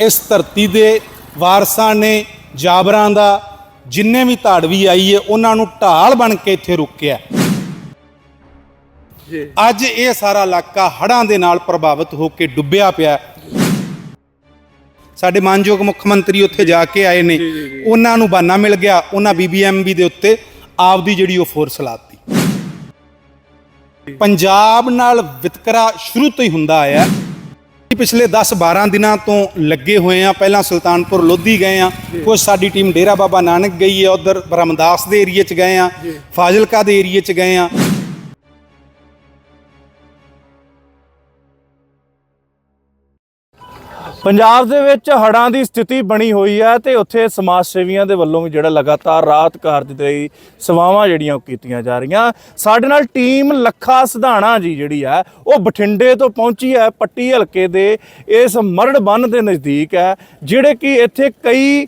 ਇਸ ਧਰਤੀ ਦੇ ਵਾਰਸਾਂ ਨੇ ਜਾਬਰਾਂ ਦਾ ਜਿੰਨੇ ਵੀ ਧਾੜਵੀ ਆਈ ਹੈ ਉਹਨਾਂ ਨੂੰ ਢਾਲ ਬਣ ਕੇ ਇੱਥੇ ਰੁਕਿਆ ਜੀ। ਅੱਜ ਇਹ ਸਾਰਾ ਇਲਾਕਾ ਹੜ੍ਹਾਂ ਦੇ ਨਾਲ ਪ੍ਰਭਾਵਿਤ ਹੋ ਕੇ ਡੁੱਬਿਆ ਪਿਆ ਸਾਡੇ ਮਾਨਯੋਗ ਮੁੱਖ ਮੰਤਰੀ ਉੱਥੇ ਜਾ ਕੇ ਆਏ ਨੇ। ਉਹਨਾਂ ਨੂੰ ਬਾਨਾ ਮਿਲ ਗਿਆ ਉਹਨਾਂ ਬੀਬੀਐਮਬੀ ਦੇ ਉੱਤੇ ਆਪਦੀ ਜਿਹੜੀ ਉਹ ਫੋਰਸ ਲਾਤੀ। ਪੰਜਾਬ ਨਾਲ ਵਿਤਕਰਾ ਸ਼ੁਰੂ ਤੋਂ ਹੀ ਹੁੰਦਾ ਆਇਆ ਪਿਛਲੇ 10-12 ਦਿਨਾਂ ਤੋਂ ਲੱਗੇ ਹੋਏ ਆ। ਪਹਿਲਾਂ ਸੁਲਤਾਨਪੁਰ ਲੋਧੀ ਗਏ ਆ। ਕੁਝ ਸਾਡੀ ਟੀਮ ਡੇਰਾ ਬਾਬਾ ਨਾਨਕ ਗਈ ਹੈ ਉਧਰ ਬ੍ਰਹਮਦਾਸ ਦੇ ਏਰੀਏ 'ਚ ਗਏ ਆ। ਫਾਜ਼ਿਲਕਾ ਦੇ ਏਰੀਏ 'ਚ ਗਏ ਆ। ਪੰਜਾਬ ਦੇ ਵਿੱਚ ਹੜ੍ਹਾਂ ਦੀ ਸਥਿਤੀ ਬਣੀ ਹੋਈ ਹੈ ਤੇ ਉੱਥੇ ਸਮਾਜ ਸੇਵੀਆਂ ਦੇ ਵੱਲੋਂ ਵੀ ਜਿਹੜਾ ਲਗਾਤਾਰ ਰਾਤ ਕਾਰਜ ਦੇ ਲਈ ਸੇਵਾਵਾਂ ਜਿਹੜੀਆਂ ਉਹ ਕੀਤੀਆਂ ਜਾ ਰਹੀਆਂ। ਸਾਡੇ ਨਾਲ ਟੀਮ ਲੱਖਾ ਸਿਧਾਣਾ ਜੀ ਜਿਹੜੀ ਹੈ, ਉਹ ਬਠਿੰਡੇ ਤੋਂ ਪਹੁੰਚੀ ਹੈ, ਪੱਟੀ ਹਲਕੇ ਦੇ ਇਸ ਮਰੜ ਬੰਨ ਦੇ ਨਜ਼ਦੀਕ ਹੈ, ਜਿਹੜੇ ਕਿ ਇੱਥੇ ਕਈ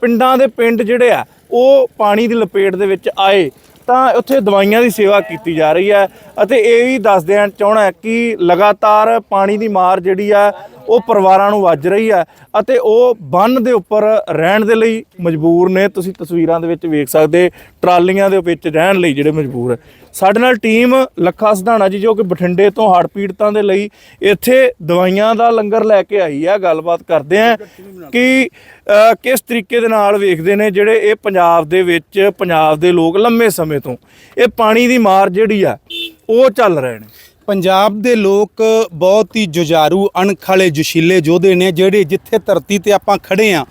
ਪਿੰਡਾਂ ਦੇ ਪਿੰਡ ਜਿਹੜੇ ਆ, ਉਹ ਪਾਣੀ ਦੀ ਲਪੇਟ ਦੇ ਵਿੱਚ ਆਏ। ਤਾਂ ਉੱਥੇ ਦਵਾਈਆਂ ਦੀ ਸੇਵਾ ਕੀਤੀ ਜਾ ਰਹੀ ਹੈ ਅਤੇ ਇਹ ਵੀ ਦੱਸ ਦੇਣ ਚਾਹਣਾ ਕਿ ਲਗਾਤਾਰ ਪਾਣੀ ਦੀ ਮਾਰ ਜਿਹੜੀ ਆ ਉਹ ਪਰਿਵਾਰਾਂ ਨੂੰ ਵੱਜ ਰਹੀ ਹੈ ਅਤੇ ਉਹ ਬੰਨ ਦੇ ਉੱਪਰ ਰਹਿਣ ਦੇ ਲਈ ਮਜਬੂਰ ਨੇ। ਤੁਸੀਂ ਤਸਵੀਰਾਂ ਦੇ ਵਿੱਚ ਵੇਖ ਸਕਦੇ, ਟਰਾਲੀਆਂ ਦੇ ਵਿੱਚ ਰਹਿਣ ਲਈ ਜਿਹੜੇ ਮਜਬੂਰ ਹੈ ਸਾਡੇ ਨਾਲ ਟੀਮ ਲੱਖਾ ਸਿਧਾਣਾ ਜੀ, ਜੋ ਕਿ ਬਠਿੰਡੇ ਤੋਂ ਹੜ੍ਹ ਪੀੜਤਾਂ ਦੇ ਲਈ ਇੱਥੇ ਦਵਾਈਆਂ ਦਾ ਲੰਗਰ ਲੈ ਕੇ ਆਈ ਹੈ ਗੱਲਬਾਤ ਕਰਦੇ ਆ ਕਿ ਕਿਸ ਤਰੀਕੇ ਦੇ ਨਾਲ ਵੇਖਦੇ ਨੇ ਜਿਹੜੇ ਇਹ ਪੰਜਾਬ ਦੇ ਵਿੱਚ, ਪੰਜਾਬ ਦੇ ਲੋਕ ਲੰਮੇ ਸਮੇਂ ਤੋਂ। ਇਹ ਪਾਣੀ ਦੀ ਮਾਰ ਜਿਹੜੀ ਆ, ਉਹ ਚੱਲ ਰਹੇ ਨੇ। ਪੰਜਾਬ ਦੇ ਲੋਕ ਬਹੁਤ ਹੀ ਜੁਝਾਰੂ ਅਣਖ ਵਾਲੇ ਜੋਸ਼ੀਲੇ ਯੋਧੇ ਨੇ ਜਿਹੜੇ ਜਿੱਥੇ ਧਰਤੀ ਤੇ ਆਪਾਂ ਖੜੇ ਆ।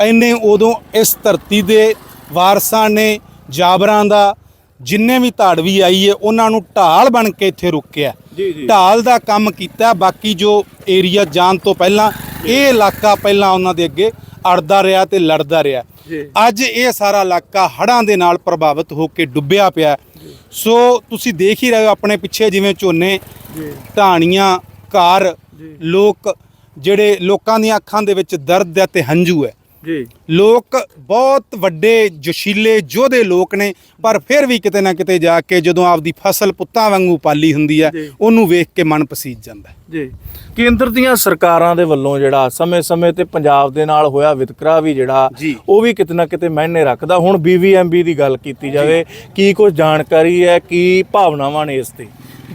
ਐਨੇ ਉਦੋਂ ਇਸ ਧਰਤੀ ਦੇ ਵਾਰਸਾਂ ਨੇ ਜਾਬਰਾਂ ਦਾ ਜਿੰਨੇ ਵੀ ਧਾੜਵੀ ਆਈ ਹੈ ਉਹਨਾਂ ਨੂੰ ਢਾਲ ਬਣ ਕੇ ਇੱਥੇ ਰੁਕਿਆ। ਢਾਲ ਦਾ ਕੰਮ ਕੀਤਾ ਬਾਕੀ ਜੋ ਏਰੀਆ ਜਾਣ ਤੋਂ ਪਹਿਲਾਂ ਇਹ ਇਲਾਕਾ ਪਹਿਲਾਂ ਉਹਨਾਂ ਦੇ ਅੱਗੇ ਅੜਦਾ ਰਿਹਾ ਤੇ ਲੜਦਾ ਰਿਹਾ। ਅੱਜ ਇਹ ਸਾਰਾ ਇਲਾਕਾ ਹੜ੍ਹਾਂ ਦੇ ਨਾਲ ਪ੍ਰਭਾਵਿਤ ਹੋ ਕੇ ਡੁੱਬਿਆ ਪਿਆ ਸੋ ਤੁਸੀਂ ਦੇਖ ਹੀ ਰਹੇ ਹੋ ਆਪਣੇ ਪਿੱਛੇ ਜਿਵੇਂ ਝੋਨੇ ਢਾਣੀਆਂ ਘਰ ਲੋਕ ਜਿਹੜੇ ਲੋਕਾਂ ਦੀਆਂ ਅੱਖਾਂ ਦੇ ਵਿੱਚ ਦਰਦ ਹੈ ਤੇ ਹੰਝੂ ਹੈ। ਜੀ। ਲੋਕ ਬਹੁਤ ਵੱਡੇ ਜੋਸ਼ੀਲੇ ਯੋਧੇ ਲੋਕ ਨੇ ਪਰ ਫਿਰ ਵੀ ਕਿਤੇ ਨਾ ਕਿਤੇ ਜਾ ਕੇ ਜਦੋਂ ਆਪਦੀ ਫਸਲ ਪੁੱਤਾਂ ਵਾਂਗੂ ਪਾਲੀ ਹੁੰਦੀ ਹੈ ਜੀ। ਉਹਨੂੰ ਵੇਖ ਕੇ ਮਨ ਪਸੀਜ ਜਾਂਦਾ ਹੈ। ਜੀ। ਕੇਂਦਰ ਦੀਆਂ ਸਰਕਾਰਾਂ ਦੇ ਵੱਲੋਂ ਜਿਹੜਾ ਸਮੇਂ-ਸਮੇਂ ਤੇ ਪੰਜਾਬ ਦੇ ਨਾਲ ਹੋਇਆ ਵਿਤਕਰਾ ਵੀ ਜਿਹੜਾ ਜੀ। ਉਹ ਵੀ ਕਿਤੇ ਨਾ ਕਿਤੇ ਮਾਇਨੇ ਰੱਖਦਾ। ਹੁਣ ਬੀਬੀਐਮਬੀ ਦੀ ਗੱਲ ਕੀਤੀ ਜਾਵੇ ਕੀ ਕੁਝ ਜਾਣਕਾਰੀ ਹੈ ਕੀ ਭਾਵਨਾਵਾਂ ਨੇ ਇਸ ਤੇ?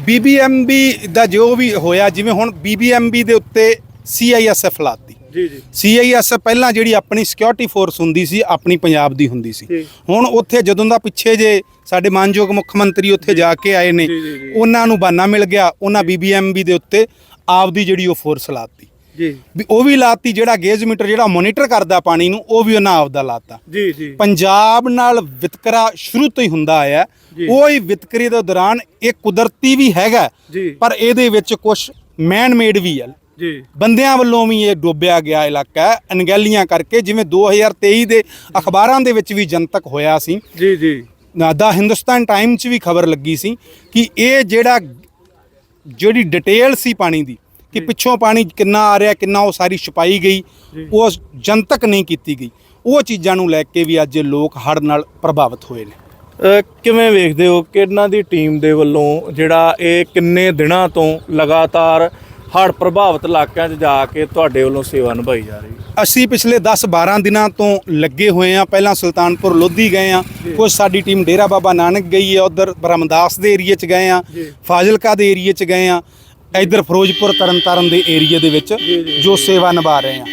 ਬੀਬੀਐਮਬੀ ਦਾ ਜੋ ਵੀ ਹੋਇਆ ਜਿਵੇਂ ਹੁਣ ਬੀਬੀਐਮਬੀ ਦੇ ਉੱਤੇ ਸੀਆਈਐਸਐਫ ਲਾਤੀ। ਜੀ ਜੀ। ਸੀਆਈਐਸਐਫ ਪਹਿਲਾਂ ਜਿਹੜੀ ਆਪਣੀ ਸਿਕਿਉਰਿਟੀ ਫੋਰਸ ਹੁੰਦੀ ਸੀ ਆਪਣੀ ਪੰਜਾਬ ਦੀ ਹੁੰਦੀ ਸੀ। ਹੁਣ ਉੱਥੇ ਜਦੋਂ ਦਾ ਪਿੱਛੇ ਜੇ ਸਾਡੇ ਮਾਨਯੋਗ ਮੁੱਖ ਮੰਤਰੀ ਉੱਥੇ ਜਾ। ਕੇ ਆਏ ਨੇ। ਉਹਨਾਂ ਨੂੰ ਬਾਨਾ ਮਿਲ ਗਿਆ ਉਹਨਾਂ ਬੀਬੀਐਮਬੀ ਦੇ ਉੱਤੇ ਆਪਦੀ ਜਿਹੜੀ ਉਹ ਫੋਰਸ ਲਾਤੀ। ਜੀ। ਵੀ ਉਹ ਵੀ ਲਾਤੀ ਜਿਹੜਾ ਗੇਜ ਮੀਟਰ ਜਿਹੜਾ ਮੋਨੀਟਰ ਕਰਦਾ ਪਾਣੀ ਨੂੰ ਉਹ ਵੀ ਉਹਨਾਂ ਆਪਦਾ ਲਾਤਾ। ਜੀ ਜੀ। ਪੰਜਾਬ ਨਾਲ ਵਿਤਕਰਾ ਸ਼ੁਰੂ ਤੋਂ ਹੀ ਹੁੰਦਾ ਆਇਆ। ਉਹ ਹੀ ਵਿਤਕਰੇ ਦੇ ਦੌਰਾਨ ਇਹ ਕੁਦਰਤੀ ਵੀ ਹੈਗਾ ਪਰ ਇਹਦੇ ਵਿੱਚ ਕੁਝ ਮੈਨ ਮੇਡ ਵੀ ਹੈ ਜੀ। ਬੰਦਿਆਂ ਵੱਲੋਂ ਵੀ ਇਹ ਡੁੱਬਿਆ ਗਿਆ ਇਲਾਕਾ ਹੈ ਅਣਗਹਿਲੀਆਂ ਕਰਕੇ ਜਿਵੇਂ 2023 ਦੇ ਅਖਬਾਰਾਂ ਦੇ ਵਿੱਚ ਵੀ ਜਨਤਕ ਹੋਇਆ ਸੀ। ਜੀ ਜੀ। ਦਾ ਹਿੰਦੁਸਤਾਨ ਟਾਈਮ 'ਚ ਵੀ ਖਬਰ ਲੱਗੀ ਸੀ ਕਿ ਇਹ ਜਿਹੜਾ ਜਿਹੜੀ ਡਿਟੇਲ ਸੀ ਪਾਣੀ ਦੀ ਕਿ ਪਿੱਛੋਂ ਪਾਣੀ ਕਿੰਨਾ ਆ ਰਿਹਾ ਕਿੰਨਾ ਉਹ ਸਾਰੀ ਛਪਾਈ ਗਈ ਉਹ ਜਨਤਕ ਨਹੀਂ ਕੀਤੀ ਗਈ। ਉਹ ਚੀਜ਼ਾਂ ਨੂੰ ਲੈ ਕੇ ਵੀ ਅੱਜ ਲੋਕ ਹੜ੍ਹ ਨਾਲ ਪ੍ਰਭਾਵਿਤ ਹੋਏ ਨੇ। ਕਿਵੇਂ ਵੇਖਦੇ ਹੋ? ਕਿ ਇਹਨਾਂ ਦੀ ਟੀਮ ਦੇ ਵੱਲੋਂ ਜਿਹੜਾ ਇਹ ਕਿੰਨੇ ਦਿਨਾਂ ਤੋਂ ਲਗਾਤਾਰ ਹੜ੍ਹ ਪ੍ਰਭਾਵਿਤ ਇਲਾਕਿਆਂ 'ਚ ਜਾ ਕੇ ਤੁਹਾਡੇ ਵੱਲੋਂ ਸੇਵਾ ਨਿਭਾਈ ਜਾ ਰਹੀ ਹੈ। ਅਸੀਂ ਪਿਛਲੇ 10-12 ਦਿਨਾਂ ਤੋਂ ਲੱਗੇ ਹੋਏ ਆ ਪਹਿਲਾਂ ਸੁਲਤਾਨਪੁਰ ਲੋਧੀ ਗਏ ਆ ਕੁਝ ਸਾਡੀ ਟੀਮ ਡੇਰਾ ਬਾਬਾ ਨਾਨਕ ਗਈ ਹੈ। ਉਧਰ ਬ੍ਰਹਮਦਾਸ ਦੇ ਏਰੀਏ 'ਚ ਗਏ ਆ ਫਾਜ਼ਿਲਕਾ ਦੇ ਏਰੀਏ 'ਚ ਗਏ ਆ ਇਧਰ ਫਿਰੋਜ਼ਪੁਰ ਤਰਨਤਾਰਨ ਦੇ ਏਰੀਏ ਦੇ ਵਿੱਚ ਜੋ ਸੇਵਾ ਨਿਭਾ ਰਹੇ ਆ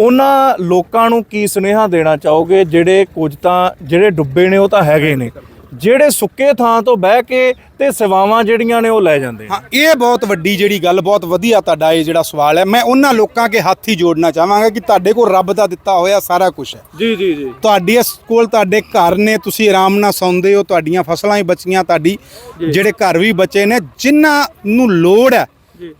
ਉਹਨਾਂ ਲੋਕਾਂ ਨੂੰ ਕੀ ਸੁਨੇਹਾ ਦੇਣਾ ਚਾਹੋਗੇ? ਜਿਹੜੇ ਕੁਝ ਤਾਂ ਜਿਹੜੇ ਡੁੱਬੇ ਨੇ ਉਹ ਤਾਂ ਹੈਗੇ ਨੇ। ਜਿਹੜੇ ਸੁੱਕੇ ਥਾਂ ਤੋਂ ਬਹਿ ਕੇ ਤੇ ਸੇਵਾਵਾਂ ਜਿਹੜੀਆਂ ਨੇ ਉਹ ਲੈ ਜਾਂਦੇ ਨੇ ਹਾਂ ਇਹ ਬਹੁਤ ਵੱਡੀ ਜਿਹੜੀ ਗੱਲ ਬਹੁਤ ਵਧੀਆ ਤੁਹਾਡਾ ਇਹ ਜਿਹੜਾ ਸਵਾਲ ਹੈ। ਮੈਂ ਉਹਨਾਂ ਲੋਕਾਂ ਕੇ ਹੱਥ ਹੀ ਜੋੜਨਾ ਚਾਹਾਂਗਾ ਕਿ ਤੁਹਾਡੇ ਕੋਲ ਰੱਬ ਦਾ ਦਿੱਤਾ ਹੋਇਆ ਸਾਰਾ ਕੁਝ ਹੈ। ਜੀ ਜੀ ਜੀ। ਤੁਹਾਡੇ ਇਸ ਕੋਲ ਤੁਹਾਡੇ ਘਰ ਨੇ ਤੁਸੀਂ ਆਰਾਮ ਨਾਲ ਸੌਂਦੇ ਹੋ ਤੁਹਾਡੀਆਂ ਫਸਲਾਂ ਹੀ ਬਚੀਆਂ ਤੁਹਾਡੀ ਜਿਹੜੇ ਘਰ ਵੀ ਬਚੇ ਨੇ ਜਿਨ੍ਹਾਂ ਨੂੰ ਲੋੜ ਹੈ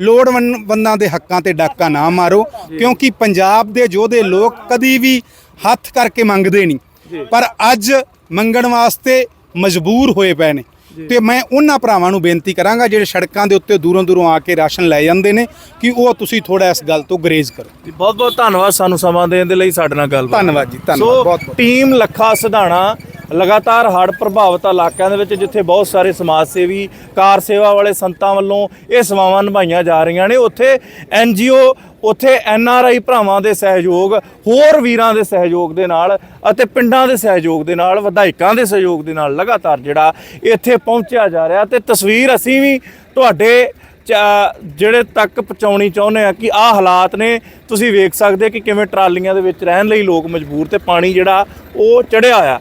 ਲੋੜਵੰਦਾਂ ਦੇ ਹੱਕਾਂ ਤੇ ਡਾਕਾ ਨਾ ਮਾਰੋ ਕਿਉਂਕਿ ਪੰਜਾਬ ਦੇ ਯੋਧੇ ਲੋਕ ਕਦੀ ਵੀ ਹੱਥ ਕਰਕੇ ਮੰਗਦੇ ਨਹੀਂ। ਪਰ ਅੱਜ ਮੰਗਣ ਵਾਸਤੇ ਮਜਬੂਰ ਹੋਏ ਪਏ ਨੇ। ਤੇ ਮੈਂ ਉਹਨਾਂ ਭਰਾਵਾਂ ਨੂੰ ਬੇਨਤੀ ਕਰਾਂਗਾ ਜਿਹੜੇ ਸੜਕਾਂ ਦੇ ਉੱਤੇ ਦੂਰੋਂ ਦੂਰੋਂ ਆ ਕੇ ਰਾਸ਼ਨ ਲੈ ਜਾਂਦੇ ਨੇ ਕਿ ਉਹ ਤੁਸੀਂ ਥੋੜਾ ਇਸ ਗੱਲ ਤੋਂ ਗਰੇਜ਼ ਕਰੋ। ਬਹੁਤ ਬਹੁਤ ਧੰਨਵਾਦ ਸਾਨੂੰ ਸਮਾਂ ਦੇਣ ਦੇ ਲਈ ਸਾਡੇ ਨਾਲ ਗੱਲਬਾਤ ਧੰਨਵਾਦ ਜੀ, ਧੰਨਵਾਦ, ਬਹੁਤ। ਟੀਮ ਲੱਖਾ ਸਿਧਾਣਾ ਲਗਾਤਾਰ ਹੜ੍ਹ ਪ੍ਰਭਾਵਿਤ ਇਲਾਕਿਆਂ ਦੇ ਵਿੱਚ ਜਿੱਥੇ ਬਹੁਤ ਸਾਰੇ ਸਮਾਜ ਸੇਵੀ, ਕਾਰ ਸੇਵਾ ਵਾਲੇ ਸੰਤਾਂ ਵੱਲੋਂ ਇਹ ਸੇਵਾਵਾਂ ਨਿਭਾਈਆਂ ਜਾ ਰਹੀਆਂ ਨੇ, ਉੱਥੇ ਐੱਨ ਜੀ ਓ, ਉੱਥੇ ਐਨ ਆਰ ਆਈ ਭਰਾਵਾਂ ਦੇ ਸਹਿਯੋਗ, ਹੋਰ ਵੀਰਾਂ ਦੇ ਸਹਿਯੋਗ ਦੇ ਨਾਲ ਅਤੇ ਪਿੰਡਾਂ ਦੇ ਸਹਿਯੋਗ ਦੇ ਨਾਲ, ਵਿਧਾਇਕਾਂ ਦੇ ਸਹਿਯੋਗ ਦੇ ਨਾਲ ਲਗਾਤਾਰ ਜਿਹੜਾ ਇੱਥੇ ਪਹੁੰਚਿਆ ਜਾ ਰਿਹਾ ਤੇ ਤਸਵੀਰ ਅਸੀਂ ਵੀ ਤੁਹਾਡੇ ਚਾ- ਜਿਹੜੇ ਤੱਕ ਪਹੁੰਚਾਉਣੀ ਚਾਹੁੰਦੇ ਆ ਕਿ ਆਹ ਹਾਲਾਤ ਨੇ, ਤੁਸੀਂ ਵੇਖ ਸਕਦੇ ਕਿ ਕਿਵੇਂ ਟਰਾਲੀਆਂ ਦੇ ਵਿੱਚ ਰਹਿਣ ਲਈ ਲੋਕ ਮਜਬੂਰ ਤੇ ਪਾਣੀ ਜਿਹੜਾ ਉਹ ਚੜਿਆ ਆ।